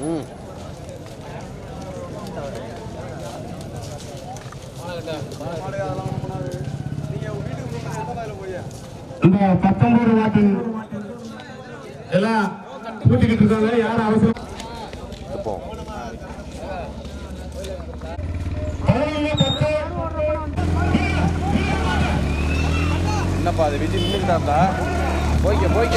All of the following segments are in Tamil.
ம் இந்த பத்தொன்பது வாட்டு எல்லாம் கூட்டிக்கிட்டு இருக்காங்க யாரும் அவசரம்? என்னப்பா அது விஜய் நின்றுக்கிட்டாப்ல போய்க்க போய்க்க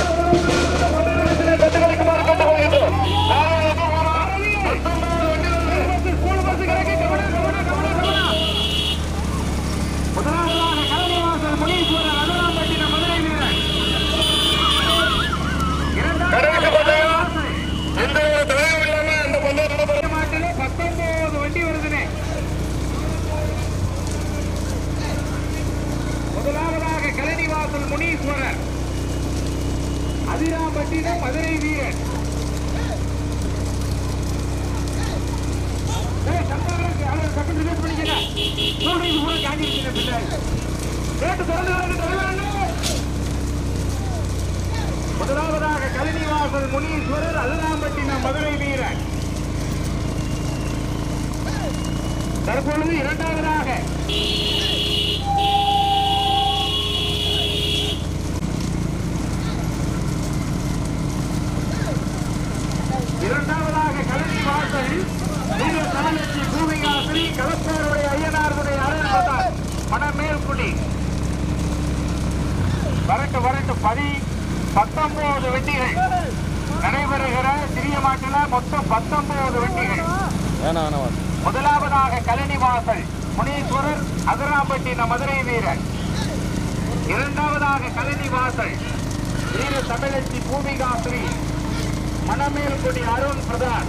முதலாவதாக கலைவாசல் முனீஸ்வரர் அனுராம்பட்டினம் மதுரை வீரர் எந்த ஒரு தலைவரும் இல்லாம அந்த பந்தயம் நடைபெற மாட்டிலே பத்தொன்பது வண்டி வருதுனே முதலாவதாக கலனிவாசல் முனீஸ்வரர் அதிராம்பட்டினம் மதுரை வீரர் ஏய், சந்தானருக்கு அவரை டக்குனு release பண்ணிக்கங்க. சொல்றீங்க, ஊரை காண்டி இருக்கீங்க பின்னாடி. கேட்டு திறந்து விடுங்க, தலைவரே. முதலாவதாக கலினிவாசல் முனீஸ்வரர் அல்லாம்பட்டினம் மதுரை வீரர் தற்பொழுது இரண்டாவதாக. இரண்டாவதாக கலினிவாசல் வீர தமிழச்சி பூமிகாசிரி கலப்பாருடைய ஐயனாருடைய அருள்பட்டார் மணமேல்குடி வரட்டு வரட்டு பதி பத்தொன்பது வெட்டிகள். நடைபெறுகிற சிறிய மாட்டில மொத்தம் பத்தொன்பது வெட்டிகள். வேணாம் வேணாம். முதலாவதாக கலனிவாசல் முனீஸ்வரர் அதிராம்பட்டினம் மதுரை வீரர். இரண்டாவதாக கலனிவாசல் வீர தமிழச்சி பூமிகாஸ்ரீ மணமேல்குடி அருண் பிரதான்.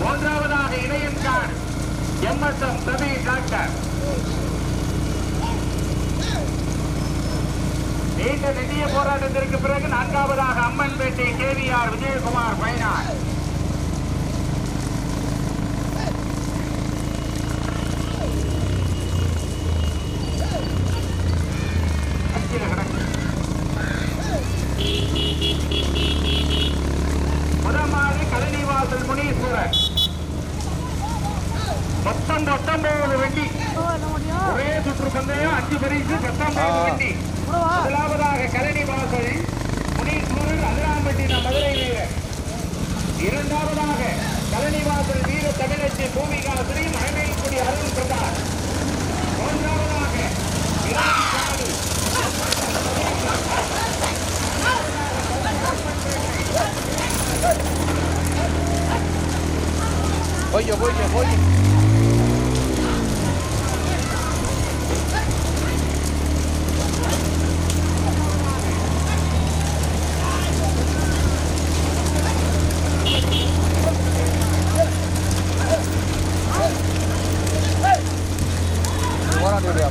மூன்றாவதாக இணையன் கான் எம்எஸ்எம் ரவி டாக்டர். நீண்ட நிதிய போராட்டத்திற்கு பிறகு நான்காவதாக அம்மன்பேட்டை கேவிஆர் விஜயகுமார் பயனார் அச்சில கிடக்கு. முதமாறு கலனிவாசல் முனீஸ்வரர் மொத்தம் பத்தொன்பது வண்டி ஒரே சுற்று பந்தயம் அஞ்சு பரிசு பத்தொன்பது ஆ. வண்டி முதலாவதாக கலனிவாசல் முனீஸ்வரர் அதிராம்பட்டினம் மதுரை வீரர் இரண்டாவதாக கலனிவாசல் வீர தமிழச்சி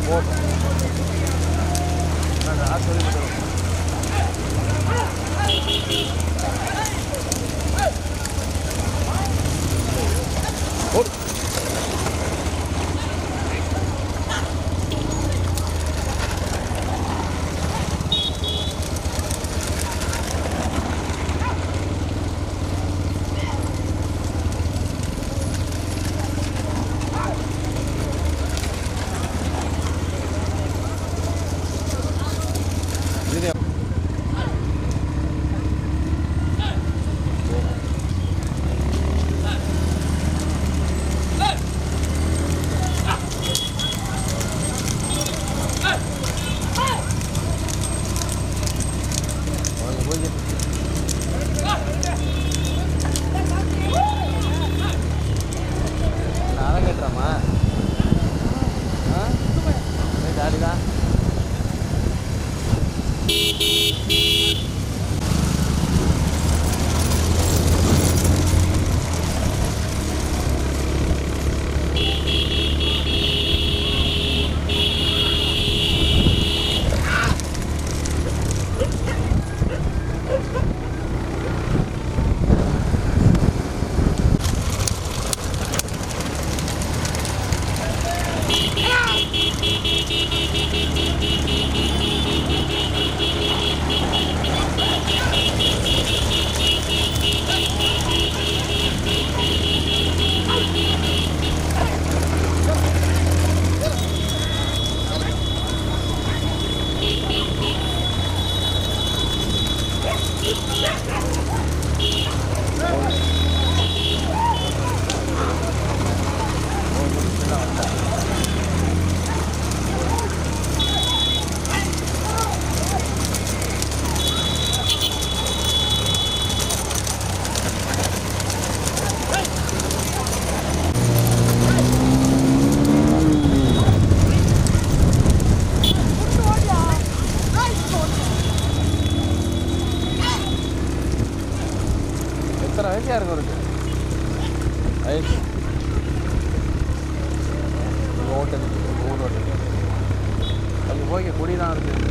我那个二十 Thank you.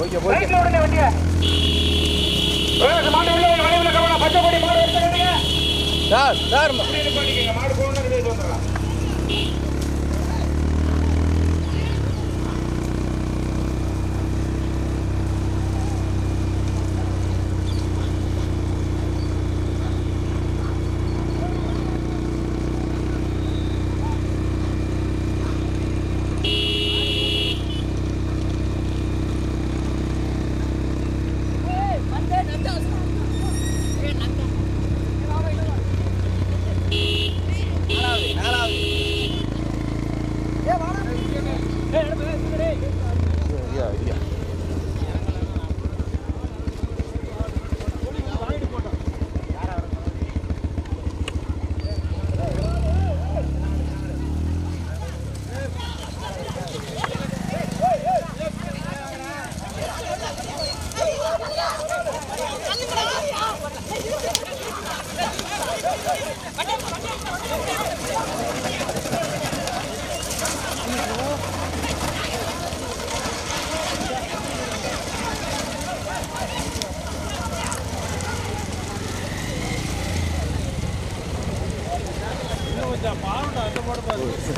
ஓகே போய் ரைட்ல ஓடுங்க வண்டிய. மாடு உள்ள வளைவுல கவனம் பச்சை கொடி மாடு எடுத்துக்கிட்டீங்க சார் சார். மாடு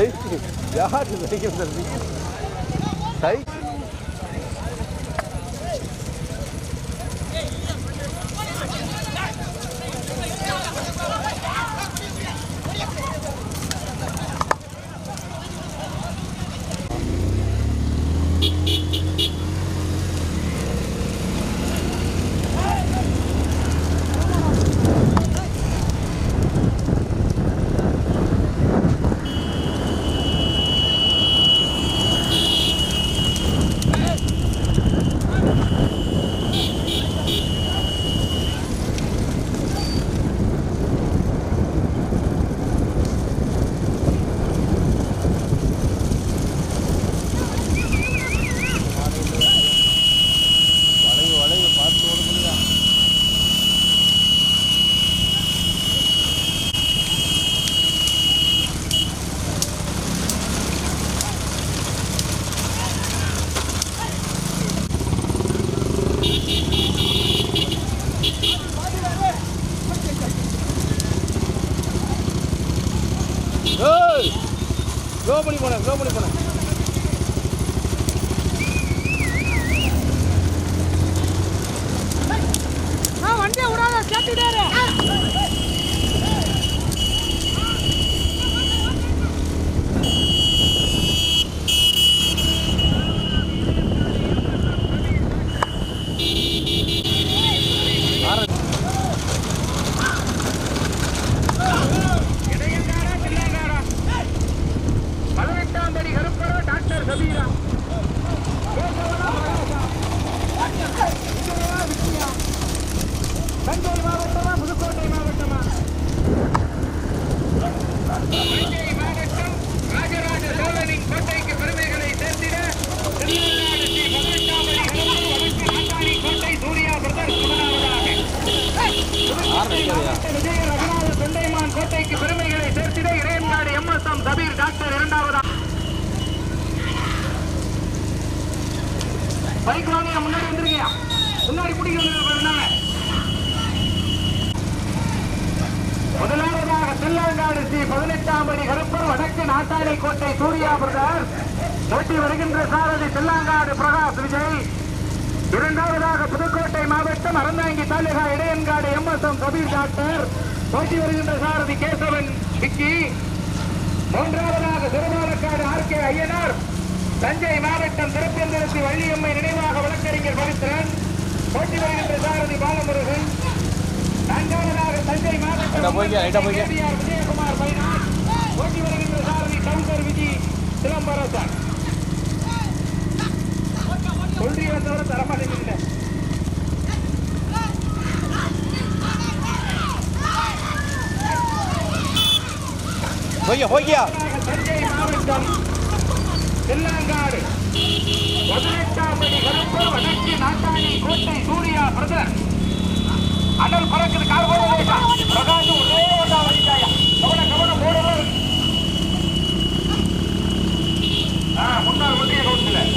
சைக்கிள் யார் சைக்கிள் தருது சைக்கிள் போனேன் முன்னாடி பிடிக்கிறாங்க முதலாவதாக தில்லாங்காடு ஸ்ரீ பதினெட்டாம் படி கருப்பர் வடக்கு நாட்டாளி கோட்டை சூர்யா பிரதர். போட்டி வருகின்ற சாரதி தில்லாங்காடு பிரகாஷ் விஜய். இரண்டாவதாக புதுக்கோட்டை மாவட்டம் Aranthangi taluka Idaiyankadu M S M Kabir doctor. போட்டி வருகின்ற சாரதி கேசவன் விக்கி. மூன்றாவதாக திருமாலக்காடு ஆர் கே ஐயனார். தஞ்சை மாவட்டம் திருப்பெந்தரசி வள்ளியம்மை நினைவாக வழக்கறிஞர் பவித்ரன். போட்டி வருகின்ற சாரதி பாலமுருகன். நான்காவதாக தஞ்சை மாவட்டம் விஜயகுமார் பைனான் போட்டி வருகின்ற சாரதி கவுண்டர் விஜி சிலம்பரசன் சொல்லி வந்தவரை தரமாட்டேங்கிறீங்க போய்யா போய்யா தஞ்சை மாவட்டம் தெல்லாங்காடு பதினெட்டாம் கருப்பு வடக்கு நாட்டாணி கோட்டை சூர்யா பிரதர். அனல் பறக்குது கார் போட வேண்டாம் பிரகாஷ் ஒரே ஒன்றா வலிட்டாயா கவனம் கவனம் போடுறது முன்னாள் ஒன்றிய கவுன்சிலர்.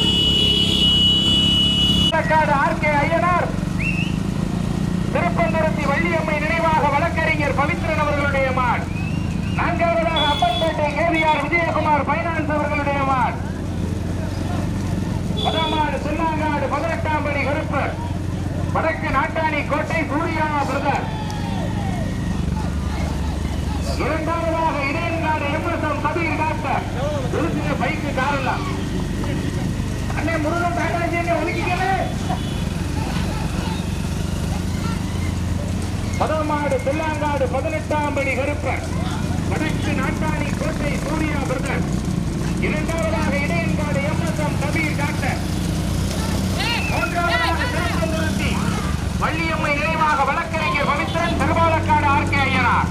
காடு ஆர் கே ஐயனார் திருப்பந்தரத்தி வள்ளியம்மை நினைவாக வழக்கறிஞர் பவித்ரன் அவர்களுடைய மான் நான்காவதாக அப்பன்பேட்டை கேவிஆர் விஜயகுமார் பைனான்ஸ் அவர்களுடைய மான் முதமாடு சில்லாங்காடு பிரதர். வடக்கு நாட்டாணி கோட்டை சூர்யா பிரதர். இரண்டாவதாக இடையன்காடு எம்எஸ்எம் கபீர் டாக்டர். திருச்சிய பைக்கு காரலாம் அண்ணே முருகன் பேட்டாஜி என்ன ஒதுக்கிக்கவே. பதமாடு பில்லாங்காடு பதினெட்டாம் படி கருப்பர். வடக்கு நாட்டாணி கோட்டை சூர்யா பிரதர். இரண்டாவதாக இடையன்காடு எம்எஸ்எம் கபீர் டாக்டர். மூன்றாவது வள்ளியம்மை நினைவாக வழக்கறிஞர் பவித்ரன் திருபாலக்காடு ஆர் கே ஐயனார்.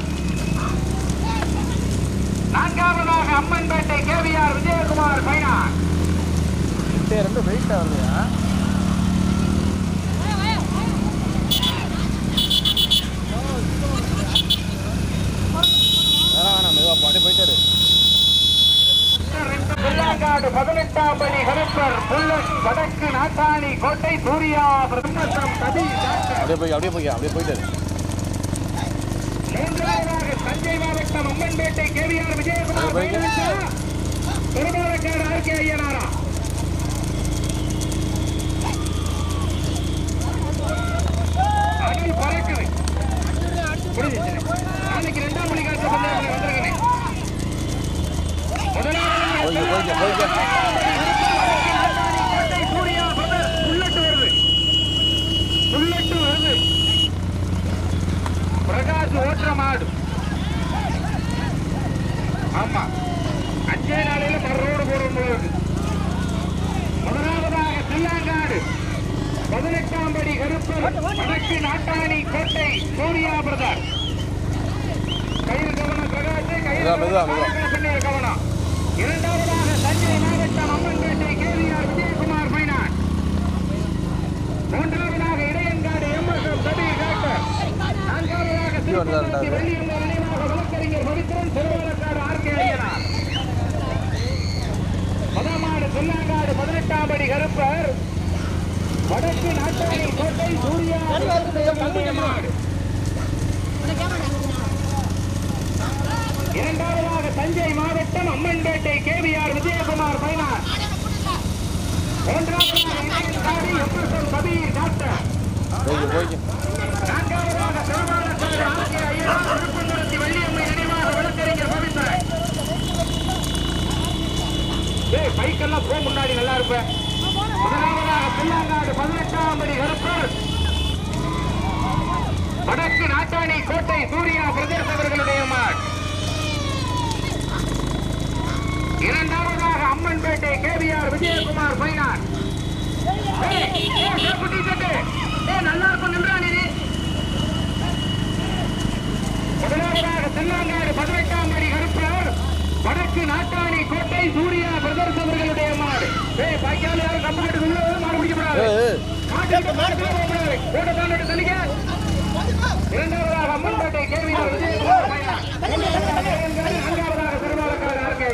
நான்காவதாக அம்மன்பேட்டை கேவிஆர் விஜயகுமார் பைனான். சரி ரெண்டு வெயிட் ஆகலையா வேணாம் வேணாம் மெதுவா பாடி போயிட்டாரு படி கருப்பர் புல்லட் வடக்கு நாட்டாணி கோட்டை சூர்யா பிரம்மசம் டாக்டர் அப்படியே போய் அப்படியே போய் அப்படியே மூன்றாவதாக தஞ்சை மாவட்டம் Ammanpettai KVR Vijayakumar Thirupalakkadu R K ஐயனாரா. அணில் பறக்குது நாளைக்கு ரெண்டாம் மணி போய்க்க போய்க்க போய்க்க கோட்டை சூர்யா பிரதர் புல்லட் வருது புல்லட் வருது பிரகாஷ் ஓட்டுற மாடு ஆமா அஞ்சே நாளையில மறு ரோடு போடுறது போல இருக்கு. முதலாவதாக தில்லாங்காடு பதினெட்டாம் படி கருப்பர் வடக்கு நாட்டாணி கோட்டை சூர்யா பிரதர். கையில் கவனம் பிரகாஷ் கையில். பண்ணி கவனம் இரண்டாவதாக தஞ்சை மாவட்டம் அம்மன்பேட்டை கேவிஆர் விஜயகுமார் பைனான் மூன்றாவதாக இடையன்காடு எம்எஸ்எம் கபீர் டாக்டர் நான்காவதாக திருப்பதி. பவித்ரன் திருவாலக்காடு ஆர் கே ஐயனார் பதமாடு சொல்லாங்காடு பதினெட்டாம் படி கருப்பர். வடக்கு நாட்டாணி கோட்டை சூர்யா மாடு. இரண்டாவதாக தஞ்சை மாவட்டம் அம்மன்பேட்டை கேவிஆர் விஜயகுமார் பைனான் மூன்றாவதாக கபீர் டாக்டர். நான்காவதாக திருவாலக்காடு ஆர் கே ஐயனார் திருப்பந்துரத்தி வள்ளியம்மை நினைவாக வழக்கறிஞர் பவித்ரன் ஏய் பைக்கெல்லாம் போ முன்னாடி நல்லா இருப்பேன் முதலாவதாக பிள்ளாங்காடு பதினெட்டாம் படி கருப்பூர். வடக்கு நாட்டாணி கோட்டை சூர்யா பிரதேச அவர்களுடைய மாட். இரண்டாவதாக அம்மன்பேட்டை கேவிஆர் விஜயகுமார் பைனான். நல்லா இருக்கும் நின்றா நீ முதலாவதாக தென்னாங்காடு பதினெட்டாம் படி கருப்பூர். வடக்கு நாட்டாணி கோட்டை சூர்யா பிரதர்ஸ் அவர்களுடைய மாடு. ஏய் பாய்க்கால யாரும் கம்பு கட்டு உள்ள மாடு பிடிக்கப்படாது. மாட்டு மாடு. போகக்கூடாது கூட தான் தனிக்க இரண்டாவதாக அம்மன்பேட்டை கேவிஆர் விஜயகுமார் பையனா. மூன்றாவதாக ஆர்கே